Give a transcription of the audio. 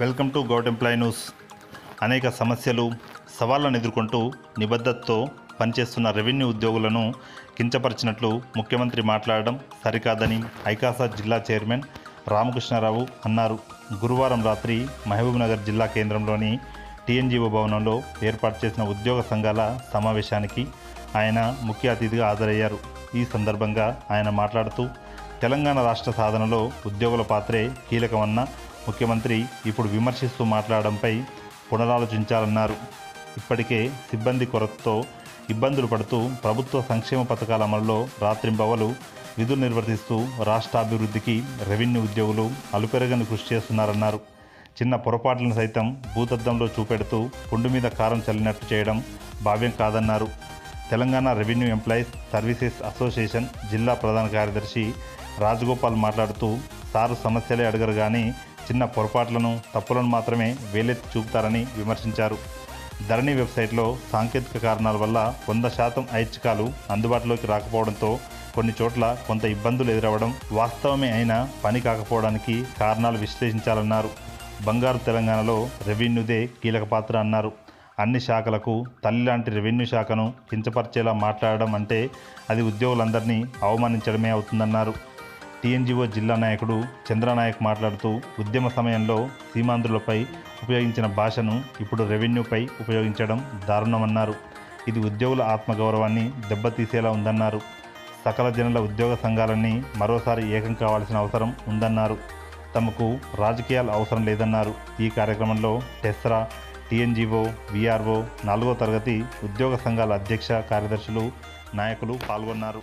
Welcome to govt employee news. అనేక సమస్యలు సవాళ్ళను ఎదుర్కొంటూ నిబద్ధతతో పనిచేస్తున్న రెవెన్యూ ఉద్యోగులను కించపరిచినట్లు ముఖ్యమంత్రి మాట్లాడడం సరికాదని ఐకాసా జిల్లా చైర్మన్ రామకృష్ణారావు అన్నారు. గురువారం రాత్రి మహబూబ్నగర్ జిల్లా కేంద్రంలోని టీఎన్జీఓ భవనంలో ఏర్పాటు చేసిన ఉద్యోగ సంఘాల సమావేశానికి ఆయన ముఖ్య అతిథిగా హాజరయ్యారు. ఈ సందర్భంగా ఆయన మాట్లాడుతూ తెలంగాణ రాష్ట్ర సాధనలో ఉద్యోగుల పాత్రే కీలకమన్న ముఖ్యమంత్రి ఇప్పుడు విమర్శిస్తూ మాట్లాడడంపై పునరాలోచించాలన్నారు. ఇప్పటికే సిబ్బంది కొరతతో ఇబ్బందులు పడుతూ ప్రభుత్వ సంక్షేమ పథకాల అమలులో రాత్రింబవలు విధులు నిర్వర్తిస్తూ రాష్ట్రాభివృద్ధికి రెవెన్యూ ఉద్యోగులు అలుపెరగని కృషి చేస్తున్నారన్నారు. చిన్న పొరపాట్లను సైతం భూతద్దంలో చూపెడుతూ పుండు మీద కారం చల్లినట్టు చేయడం భావ్యం కాదన్నారు. Telangana revenue employees services association జిల్లా ప్రధాన కార్యదర్శి రాజగోపాల్ మాట్లాడుతూ సారు సమస్యలే అడగరు కానీ చిన్న పొరపాట్లను తప్పులను మాత్రమే వేలెత్తి చూపుతారని విమర్శించారు. ధరణి వెబ్సైట్లో సాంకేతిక కారణాల వల్ల వంద శాతం ఐచ్ఛికాలు అందుబాటులోకి రాకపోవడంతో కొన్ని చోట్ల కొంత ఇబ్బందులు ఎదురవ్వడం వాస్తవమే అయినా పని కాకపోవడానికి కారణాలు విశ్లేషించాలన్నారు. బంగారు తెలంగాణలో రెవెన్యూదే కీలక పాత్ర అన్నారు. అన్ని శాఖలకు తల్లి లాంటి రెవెన్యూ శాఖను కించపరిచేలా మాట్లాడడం అంటే అది ఉద్యోగులందరినీ అవమానించడమే అవుతుందన్నారు. టీఎన్జీఓ జిల్లా నాయకుడు చంద్రనాయక్ మాట్లాడుతూ ఉద్యమ సమయంలో సీమాంధ్రులపై ఉపయోగించిన భాషను ఇప్పుడు రెవెన్యూపై ఉపయోగించడం దారుణమన్నారు. ఇది ఉద్యోగుల ఆత్మగౌరవాన్ని దెబ్బతీసేలా ఉందన్నారు. సకల జనుల ఉద్యోగ సంఘాలన్నీ మరోసారి ఏకం కావాల్సిన అవసరం ఉందన్నారు. తమకు రాజకీయాలు అవసరం లేదన్నారు. ఈ కార్యక్రమంలో టెస్రా టీఎన్జీఓ విఆర్ఓ నాలుగో తరగతి ఉద్యోగ సంఘాల అధ్యక్ష కార్యదర్శులు నాయకులు పాల్గొన్నారు.